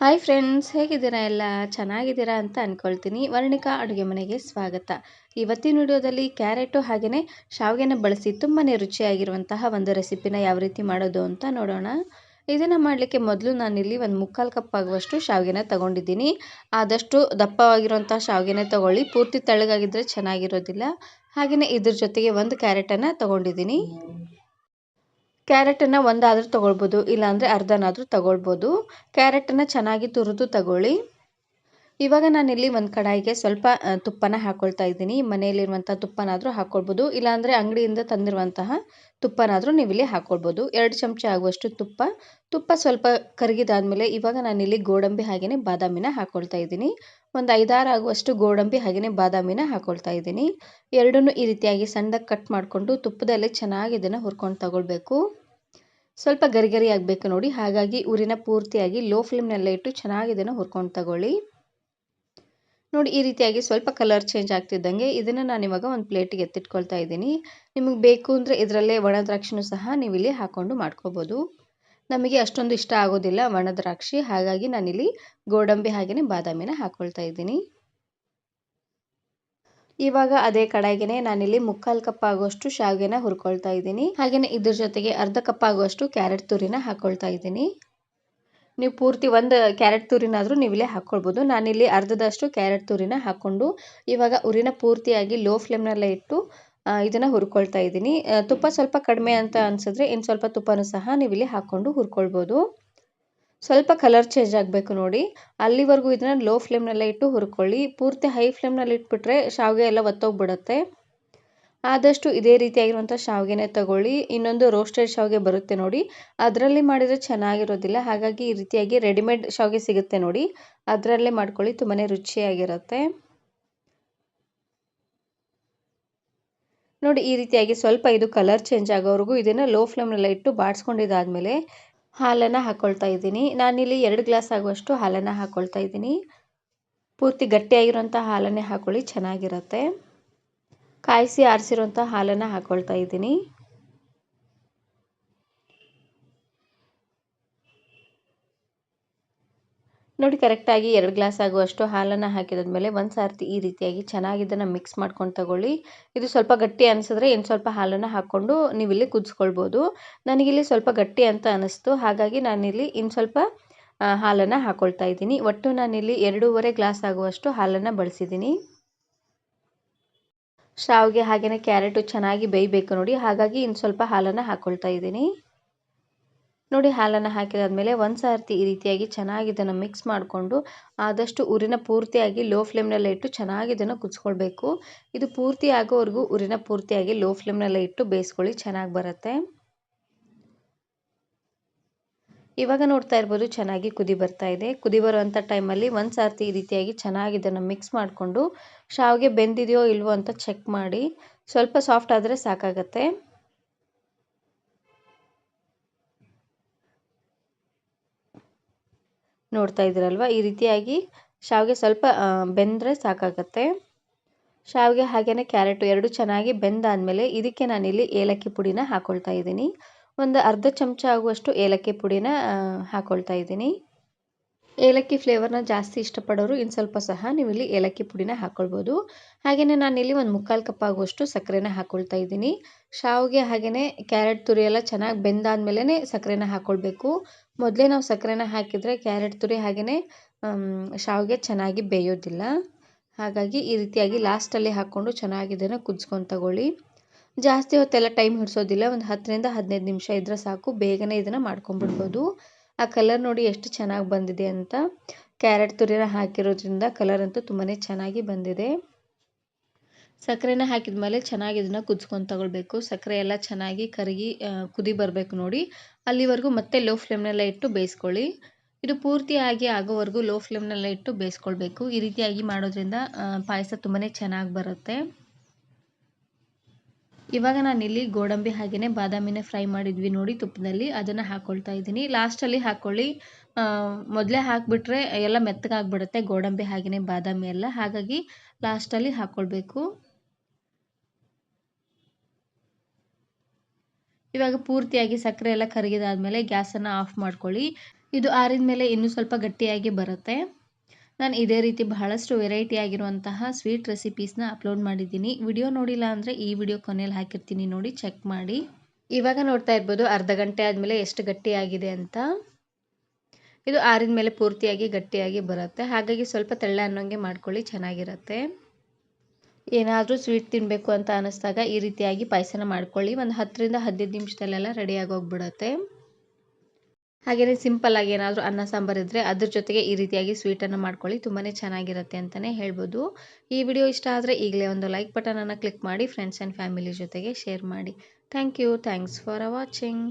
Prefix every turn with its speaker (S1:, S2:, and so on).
S1: Hi friends ಹೇಗಿದ್ದೀರಾ ಎಲ್ಲ? ಚೆನ್ನಾಗಿದ್ದೀರಾ ಅಂತ ಅಂದ್ಕೊಳ್ತೀನಿ ವರ್ಣಿಕಾ ಅಡುಗೆ ಮನೆಗೆ ಸ್ವಾಗತ. ಇವತ್ತಿನ ವಿಡಿಯೋದಲ್ಲಿ ಕ್ಯಾರೆಟು ಹಾಗೆಯೇ ಶಾವಿಗೆನ ಬಳಸಿ ತುಂಬಾ ರುಚಿಯಾಗಿರುವಂತಹ ಒಂದು ರೆಸಿಪಿನ ಯಾವ ರೀತಿ ಮಾಡೋದು ಅಂತ ನೋಡೋಣ. ಇದನ್ನು ಮಾಡಲಿಕ್ಕೆ ಮೊದಲು ನಾನಿಲ್ಲಿ ಒಂದು ಮುಕ್ಕಾಲು ಕಪ್ ಆಗುವಷ್ಟು ಶಾವಿಗೆನ ತೊಗೊಂಡಿದ್ದೀನಿ. ಆದಷ್ಟು ದಪ್ಪವಾಗಿರುವಂಥ ಶಾವಿಗೆನೇ ತೊಗೊಳ್ಳಿ. ಪೂರ್ತಿ ತೆಳ್ಳಗಾಗಿದ್ದರೆ ಚೆನ್ನಾಗಿರೋದಿಲ್ಲ. ಹಾಗೆಯೇ ಇದ್ರ ಜೊತೆಗೆ ಒಂದು ಕ್ಯಾರೆಟನ್ನು ತೊಗೊಂಡಿದ್ದೀನಿ. ಕ್ಯಾರೆಟನ್ನು ಒಂದಾದರೂ ತೊಗೊಳ್ಬೋದು, ಇಲ್ಲಾಂದರೆ ಅರ್ಧನಾದರೂ ತೊಗೊಳ್ಬೋದು. ಕ್ಯಾರೆಟನ್ನು ಚೆನ್ನಾಗಿ ತುರಿದು ತಗೊಳ್ಳಿ. ಇವಾಗ ನಾನಿಲ್ಲಿ ಒಂದು ಕಡಾಯಿಗೆ ಸ್ವಲ್ಪ ತುಪ್ಪನ ಹಾಕ್ಕೊಳ್ತಾ ಇದ್ದೀನಿ. ಮನೆಯಲ್ಲಿರುವಂಥ ತುಪ್ಪನಾದರೂ ಹಾಕ್ಕೊಳ್ಬೋದು ಇಲ್ಲಾಂದರೆ ಅಂಗಡಿಯಿಂದ ತಂದಿರುವಂತಹ ತುಪ್ಪನಾದರೂ ನೀವಿಲ್ಲಿ ಹಾಕ್ಕೊಳ್ಬೋದು ಎರಡು ಚಮಚ ಆಗುವಷ್ಟು ತುಪ್ಪ. ತುಪ್ಪ ಸ್ವಲ್ಪ ಕರಗಿದಾದ್ಮೇಲೆ ಇವಾಗ ನಾನಿಲ್ಲಿ ಗೋಡಂಬಿ ಹಾಗೆಯೇ ಬಾದಾಮಿನ ಹಾಕ್ಕೊಳ್ತಾ ಇದ್ದೀನಿ. ಒಂದು ಐದಾರು ಆಗುವಷ್ಟು ಗೋಡಂಬಿ ಹಾಗೆಯೇ ಬಾದಾಮಿನ ಹಾಕ್ಕೊಳ್ತಾ ಇದ್ದೀನಿ. ಎರಡನ್ನೂ ಈ ರೀತಿಯಾಗಿ ಸಣ್ಣದಾಗಿ ಕಟ್ ಮಾಡಿಕೊಂಡು ತುಪ್ಪದಲ್ಲಿ ಚೆನ್ನಾಗಿ ಇದನ್ನು ಹುರ್ಕೊಂಡು ತಗೊಳ್ಬೇಕು. ಸ್ವಲ್ಪ ಗರಿ ಆಗಬೇಕು ನೋಡಿ. ಹಾಗಾಗಿ ಉರಿನ ಪೂರ್ತಿಯಾಗಿ ಲೋ ಫ್ಲೇಮ್ನೆಲ್ಲ ಇಟ್ಟು ಚೆನ್ನಾಗಿ ಇದನ್ನು ಹುರ್ಕೊಂಡು ತಗೊಳ್ಳಿ. ನೋಡಿ, ಈ ರೀತಿಯಾಗಿ ಸ್ವಲ್ಪ ಕಲರ್ ಚೇಂಜ್ ಆಗ್ತಿದ್ದಂಗೆ ಇದನ್ನು ನಾನು ಇವಾಗ ಒಂದು ಪ್ಲೇಟಿಗೆ ಎತ್ತಿಟ್ಕೊಳ್ತಾ ಇದ್ದೀನಿ. ನಿಮಗೆ ಬೇಕು ಅಂದರೆ ಇದರಲ್ಲೇ ಒಣ ದ್ರಾಕ್ಷಿನೂ ಸಹ ನೀವು ಇಲ್ಲಿ ಹಾಕ್ಕೊಂಡು ಮಾಡ್ಕೋಬೋದು. ನಮಗೆ ಅಷ್ಟೊಂದು ಇಷ್ಟ ಆಗೋದಿಲ್ಲ ಒಣ ದ್ರಾಕ್ಷಿ. ಹಾಗಾಗಿ ನಾನಿಲ್ಲಿ ಗೋಡಂಬಿ ಹಾಗೆಯೇ ಬಾದಾಮಿನ ಹಾಕ್ಕೊಳ್ತಾ ಇದ್ದೀನಿ. ಇವಾಗ ಅದೇ ಕಡಾಯಿಗೆ ನಾನಿಲ್ಲಿ ಮುಕ್ಕಾಲು ಕಪ್ ಆಗುವಷ್ಟು ಶಾವಿಗೆನ ಹುರ್ಕೊಳ್ತಾ ಇದ್ದೀನಿ. ಹಾಗೆಯೇ ಇದ್ರ ಜೊತೆಗೆ ಅರ್ಧ ಕಪ್ ಆಗುವಷ್ಟು ಕ್ಯಾರೆಟ್ ತುರಿನ ಹಾಕ್ಕೊಳ್ತಾ ಇದ್ದೀನಿ. ನೀವು ಪೂರ್ತಿ ಒಂದು ಕ್ಯಾರೆಟ್ ತುರಿನಾದರೂ ನೀವಿಲ್ಲೇ ಹಾಕ್ಕೊಳ್ಬೋದು ನಾನಿಲ್ಲಿ ಅರ್ಧದಷ್ಟು ಕ್ಯಾರೆಟ್ ತುರಿನ ಹಾಕ್ಕೊಂಡು ಇವಾಗ ಉರಿನ ಪೂರ್ತಿಯಾಗಿ ಲೋ ಫ್ಲೇಮ್ನಲ್ಲೇ ಇಟ್ಟು ಇದನ್ನು ಹುರ್ಕೊಳ್ತಾ ಇದ್ದೀನಿ. ತುಪ್ಪ ಸ್ವಲ್ಪ ಕಡಿಮೆ ಅಂತ ಅನಿಸಿದ್ರೆ ಇನ್ನು ಸ್ವಲ್ಪ ತುಪ್ಪನೂ ಸಹ ನೀವಿಲ್ಲಿ ಹಾಕ್ಕೊಂಡು ಹುರ್ಕೊಳ್ಬೋದು. ಸ್ವಲ್ಪ ಕಲರ್ ಚೇಂಜ್ ಆಗಬೇಕು ನೋಡಿ. ಅಲ್ಲಿವರೆಗೂ ಇದನ್ನು ಲೋ ಫ್ಲೇಮ್ನಲ್ಲೇ ಇಟ್ಟು ಹುರ್ಕೊಳ್ಳಿ. ಪೂರ್ತಿ ಹೈ ಫ್ಲೇಮ್ನಲ್ಲಿ ಇಟ್ಬಿಟ್ರೆ ಶಾವಿಗೆ ಎಲ್ಲ ಒತ್ತೋಗ್ಬಿಡುತ್ತೆ. ಆದಷ್ಟು ಇದೇ ರೀತಿಯಾಗಿರುವಂಥ ಶಾವಿಗೆನೇ ತಗೊಳ್ಳಿ. ಇನ್ನೊಂದು ರೋಸ್ಟೆಡ್ ಶಾವಿಗೆ ಬರುತ್ತೆ ನೋಡಿ. ಅದರಲ್ಲಿ ಮಾಡಿದರೆ ಚೆನ್ನಾಗಿರೋದಿಲ್ಲ. ಹಾಗಾಗಿ ಈ ರೀತಿಯಾಗಿ ರೆಡಿಮೇಡ್ ಶಾವಿಗೆ ಸಿಗುತ್ತೆ ನೋಡಿ. ಅದರಲ್ಲೇ ಮಾಡ್ಕೊಳ್ಳಿ ತುಂಬಾ ರುಚಿಯಾಗಿರುತ್ತೆ. ನೋಡಿ, ಈ ರೀತಿಯಾಗಿ ಸ್ವಲ್ಪ ಇದು ಕಲರ್ ಚೇಂಜ್ ಆಗೋವರೆಗೂ ಇದನ್ನು ಲೋ ಫ್ಲೇಮ್ನಲ್ಲೇ ಇಟ್ಟು ಬಾಡಿಸ್ಕೊಂಡಿದ್ದಾದಮೇಲೆ ಹಾಲನ್ನು ಹಾಕ್ಕೊಳ್ತಾ ಇದ್ದೀನಿ. ನಾನಿಲ್ಲಿ ಎರಡು ಗ್ಲಾಸ್ ಆಗುವಷ್ಟು ಹಾಲನ್ನು ಹಾಕ್ಕೊಳ್ತಾ ಇದ್ದೀನಿ. ಪೂರ್ತಿ ಗಟ್ಟಿಯಾಗಿರೋಂಥ ಹಾಲನ್ನೇ ಹಾಕ್ಕೊಳ್ಳಿ ಚೆನ್ನಾಗಿರುತ್ತೆ. ಕಾಯಿಸಿ ಆರಿಸಿರುವಂಥ ಹಾಲನ್ನು ಹಾಕ್ಕೊಳ್ತಾ ಇದ್ದೀನಿ. ನೋಡಿ ಕರೆಕ್ಟಾಗಿ ಎರಡು ಗ್ಲಾಸ್ ಆಗುವಷ್ಟು ಹಾಲನ್ನು ಹಾಕಿದಾದ್ಮೇಲೆ ಒಂದು ಸಾರ್ತಿ ಈ ರೀತಿಯಾಗಿ ಚೆನ್ನಾಗಿ ಇದನ್ನು ಮಿಕ್ಸ್ ಮಾಡ್ಕೊಂಡು ತಗೊಳ್ಳಿ. ಇದು ಸ್ವಲ್ಪ ಗಟ್ಟಿ ಅನಿಸಿದ್ರೆ ಇನ್ನು ಸ್ವಲ್ಪ ಹಾಲನ್ನು ಹಾಕ್ಕೊಂಡು ನೀವಿಲ್ಲಿ ಕುದಿಸ್ಕೊಳ್ಬೋದು. ನನಗಿಲ್ಲಿ ಸ್ವಲ್ಪ ಗಟ್ಟಿ ಅಂತ ಅನ್ನಿಸ್ತು ಹಾಗಾಗಿ ನಾನಿಲ್ಲಿ ಇನ್ನು ಸ್ವಲ್ಪ ಹಾಲನ್ನು ಹಾಕ್ಕೊಳ್ತಾ ಇದ್ದೀನಿ. ಒಟ್ಟು ನಾನಿಲ್ಲಿ ಎರಡೂವರೆ ಗ್ಲಾಸ್ ಆಗುವಷ್ಟು ಹಾಲನ್ನು ಬಳಸಿದ್ದೀನಿ. ಶಾವಿಗೆ ಹಾಗೆಯೇ ಕ್ಯಾರೆಟು ಚೆನ್ನಾಗಿ ಬೇಯಬೇಕು ನೋಡಿ. ಹಾಗಾಗಿ ಇನ್ನು ಸ್ವಲ್ಪ ಹಾಲನ್ನು ಹಾಕ್ಕೊಳ್ತಾ ಇದ್ದೀನಿ. ನೋಡಿ ಹಾಲನ್ನು ಹಾಕಿದಾದ್ಮೇಲೆ ಒಂದು ಸಾರ್ತಿ ಈ ರೀತಿಯಾಗಿ ಚೆನ್ನಾಗಿ ಇದನ್ನು ಮಿಕ್ಸ್ ಮಾಡಿಕೊಂಡು ಆದಷ್ಟು ಉರಿನ ಪೂರ್ತಿಯಾಗಿ ಲೋ ಫ್ಲೇಮ್ನಲ್ಲೇ ಇಟ್ಟು ಚೆನ್ನಾಗಿ ಇದನ್ನು ಕುದಿಸ್ಕೊಳ್ಬೇಕು. ಇದು ಪೂರ್ತಿ ಆಗೋವರೆಗೂ ಉರಿನ ಪೂರ್ತಿಯಾಗಿ ಲೋ ಫ್ಲೇಮ್ನಲ್ಲೇ ಇಟ್ಟು ಬೇಯಿಸ್ಕೊಳ್ಳಿ, ಚೆನ್ನಾಗಿ ಬರುತ್ತೆ. ಇವಾಗ ನೋಡ್ತಾ ಇರ್ಬೋದು ಚೆನ್ನಾಗಿ ಕುದಿ ಬರ್ತಾ ಇದೆ. ಕುದಿ ಬರುವಂಥ ಟೈಮಲ್ಲಿ ಒಂದು ಸಾರ್ತಿ ಈ ರೀತಿಯಾಗಿ ಚೆನ್ನಾಗಿ ಇದನ್ನು ಮಿಕ್ಸ್ ಮಾಡಿಕೊಂಡು, ಶಾವಿಗೆ ಬೆಂದಿದೆಯೋ ಇಲ್ವೋ ಅಂತ ಚೆಕ್ ಮಾಡಿ, ಸ್ವಲ್ಪ ಸಾಫ್ಟ್ ಆದರೆ ಸಾಕಾಗತ್ತೆ. ನೋಡ್ತಾ ಇದ್ದೀರಲ್ವ ಈ ರೀತಿಯಾಗಿ ಶಾವಿಗೆ ಸ್ವಲ್ಪ ಬೆಂದರೆ ಸಾಕಾಗತ್ತೆ. ಶಾವಿಗೆ ಹಾಗೆಯೇ ಕ್ಯಾರೆಟು ಎರಡು ಚೆನ್ನಾಗಿ ಬೆಂದಾದಮೇಲೆ ಇದಕ್ಕೆ ನಾನಿಲ್ಲಿ ಏಲಕ್ಕಿ ಪುಡಿನ ಹಾಕ್ಕೊಳ್ತಾ ಇದ್ದೀನಿ. ಒಂದು ಅರ್ಧ ಚಮಚ ಆಗುವಷ್ಟು ಏಲಕ್ಕಿ ಪುಡಿನ ಹಾಕ್ಕೊಳ್ತಾ ಇದ್ದೀನಿ. ಏಲಕ್ಕಿ ಫ್ಲೇವರ್ನ ಜಾಸ್ತಿ ಇಷ್ಟಪಡೋರು ಇನ್ನು ಸ್ವಲ್ಪ ಸಹ ನೀವು ಇಲ್ಲಿ ಏಲಕ್ಕಿ ಪುಡಿನ ಹಾಕ್ಕೊಳ್ಬೋದು ಹಾಗೆಯೇ ನಾನಿಲ್ಲಿ ಒಂದು ಮುಕ್ಕಾಲು ಕಪ್ ಆಗುವಷ್ಟು ಸಕ್ಕರೆನ ಹಾಕ್ಕೊಳ್ತಾ ಇದ್ದೀನಿ. ಶಾವಿಗೆ ಹಾಗೆಯೇ ಕ್ಯಾರೆಟ್ ತುರಿ ಎಲ್ಲ ಚೆನ್ನಾಗಿ ಬೆಂದಾದ್ಮೇಲೆ ಸಕ್ಕರೆನ ಹಾಕ್ಕೊಳ್ಬೇಕು ಮೊದಲೇ ನಾವು ಸಕ್ಕರೆನ ಹಾಕಿದರೆ ಕ್ಯಾರೆಟ್ ತುರಿ ಹಾಗೆಯೇ ಶಾವಿಗೆ ಚೆನ್ನಾಗಿ ಬೇಯೋದಿಲ್ಲ. ಹಾಗಾಗಿ ಈ ರೀತಿಯಾಗಿ ಲಾಸ್ಟಲ್ಲಿ ಹಾಕ್ಕೊಂಡು ಚೆನ್ನಾಗಿ ಇದನ್ನು ಕುದಿಸ್ಕೊಂಡು ತಗೊಳ್ಳಿ. ಜಾಸ್ತಿ ಹೊತ್ತೆಲ್ಲ ಟೈಮ್ ಹಿಡಿಸೋದಿಲ್ಲ, ಒಂದು ಹತ್ತರಿಂದ ಹದಿನೈದು ನಿಮಿಷ ಇದ್ದರೆ ಸಾಕು, ಬೇಗನೆ ಇದನ್ನು ಮಾಡ್ಕೊಂಬಿಡ್ಬೋದು ಆ ಕಲರ್ ನೋಡಿ ಎಷ್ಟು ಚೆನ್ನಾಗಿ ಬಂದಿದೆ ಅಂತ. ಕ್ಯಾರೆಟ್ ತುರಿನ ಹಾಕಿರೋದ್ರಿಂದ ಕಲರ್ ಅಂತೂ ತುಂಬಾ ಚೆನ್ನಾಗಿ ಬಂದಿದೆ. ಸಕ್ಕರೆನ ಹಾಕಿದ ಮೇಲೆ ಚೆನ್ನಾಗಿ ಇದನ್ನು ಕುದಿಸ್ಕೊಂಡು ತಗೊಳ್ಬೇಕು. ಸಕ್ಕರೆ ಎಲ್ಲ ಚೆನ್ನಾಗಿ ಕರಗಿ ಕುದಿ ಬರಬೇಕು ನೋಡಿ. ಅಲ್ಲಿವರೆಗೂ ಮತ್ತೆ ಲೋ ಫ್ಲೇಮ್ನಲ್ಲೇ ಇಟ್ಟು ಬೇಯಿಸ್ಕೊಳ್ಳಿ. ಇದು ಪೂರ್ತಿಯಾಗಿ ಆಗೋವರೆಗೂ ಲೋ ಫ್ಲೇಮ್ನಲ್ಲೇ ಇಟ್ಟು ಬೇಯಿಸ್ಕೊಳ್ಬೇಕು. ಈ ರೀತಿಯಾಗಿ ಮಾಡೋದ್ರಿಂದ ಪಾಯಸ ತುಂಬಾ ಚೆನ್ನಾಗಿ ಬರುತ್ತೆ. ಇವಾಗ ನಾನಿಲ್ಲಿ ಗೋಡಂಬಿ ಹಾಗೆಯೇ ಬಾದಾಮಿನೇ ಫ್ರೈ ಮಾಡಿದ್ವಿ ನೋಡಿ ತುಪ್ಪದಲ್ಲಿ. ಅದನ್ನು ಹಾಕ್ಕೊಳ್ತಾ ಇದ್ದೀನಿ. ಲಾಸ್ಟಲ್ಲಿ ಹಾಕ್ಕೊಳ್ಳಿ ಮೊದಲೇ ಹಾಕಿಬಿಟ್ರೆ ಎಲ್ಲ ಮೆತ್ತಗಾಗ್ಬಿಡುತ್ತೆ ಗೋಡಂಬಿ ಹಾಗೆಯೇ ಬಾದಾಮಿ ಎಲ್ಲ. ಹಾಗಾಗಿ ಲಾಸ್ಟಲ್ಲಿ ಹಾಕ್ಕೊಳ್ಬೇಕು ಇವಾಗ ಪೂರ್ತಿಯಾಗಿ ಸಕ್ಕರೆ ಎಲ್ಲ ಕರಗಿದಾದ್ಮೇಲೆ ಗ್ಯಾಸನ್ನು ಆಫ್ ಮಾಡ್ಕೊಳ್ಳಿ. ಇದು ಆರಿದ ಮೇಲೆ ಇನ್ನೂ ಸ್ವಲ್ಪ ಗಟ್ಟಿಯಾಗಿ ಬರುತ್ತೆ. ನಾನು ಇದೇ ರೀತಿ ಬಹಳಷ್ಟು ವೆರೈಟಿ ಆಗಿರುವಂತಹ ಸ್ವೀಟ್ ರೆಸಿಪೀಸ್ನ ಅಪ್ಲೋಡ್ ಮಾಡಿದ್ದೀನಿ. ವಿಡಿಯೋ ನೋಡಿಲ್ಲ ಅಂದರೆ ಈ ವಿಡಿಯೋ ಕೊನೆಯಲ್ಲಿ ಹಾಕಿರ್ತೀನಿ ನೋಡಿ, ಚೆಕ್ ಮಾಡಿ. ಇವಾಗ ನೋಡ್ತಾ ಇರ್ಬೋದು ಅರ್ಧ ಗಂಟೆ ಆದಮೇಲೆ ಎಷ್ಟು ಗಟ್ಟಿಯಾಗಿದೆ ಅಂತ. ಇದು ಆರಿದ ಮೇಲೆ ಪೂರ್ತಿಯಾಗಿ ಗಟ್ಟಿಯಾಗಿ ಬರುತ್ತೆ. ಹಾಗಾಗಿ ಸ್ವಲ್ಪ ತೆಳ್ಳ ಅನ್ನೋಂಗೆ ಮಾಡ್ಕೊಳ್ಳಿ, ಚೆನ್ನಾಗಿರುತ್ತೆ. ಏನಾದರೂ ಸ್ವೀಟ್ ತಿನ್ನಬೇಕು ಅಂತ ಅನ್ನಿಸ್ದಾಗ ಈ ರೀತಿಯಾಗಿ ಪಾಯಸನ ಮಾಡ್ಕೊಳ್ಳಿ. ಒಂದು ಹತ್ತರಿಂದ ಹದಿನೈದು ನಿಮಿಷದಲ್ಲೆಲ್ಲ ರೆಡಿಯಾಗಿ ಹೋಗ್ಬಿಡತ್ತೆ. ಹಾಗೆಯೇ ಸಿಂಪಲ್ಲಾಗಿ ಏನಾದರೂ ಅನ್ನ ಸಾಂಬಾರು ಇದ್ದರೆ ಅದ್ರ ಜೊತೆಗೆ ಈ ರೀತಿಯಾಗಿ ಸ್ವೀಟನ್ನು ಮಾಡ್ಕೊಳ್ಳಿ. ತುಂಬಾ ಚೆನ್ನಾಗಿರುತ್ತೆ ಅಂತಲೇ ಹೇಳ್ಬೋದು. ಈ ವಿಡಿಯೋ ಇಷ್ಟ ಆದರೆ ಈಗಲೇ ಒಂದು ಲೈಕ್ ಬಟನನ್ನು ಕ್ಲಿಕ್ ಮಾಡಿ ಫ್ರೆಂಡ್ಸ್ ಆ್ಯಂಡ್ ಫ್ಯಾಮಿಲಿ ಜೊತೆಗೆ ಶೇರ್ ಮಾಡಿ. Thank you thanks for watching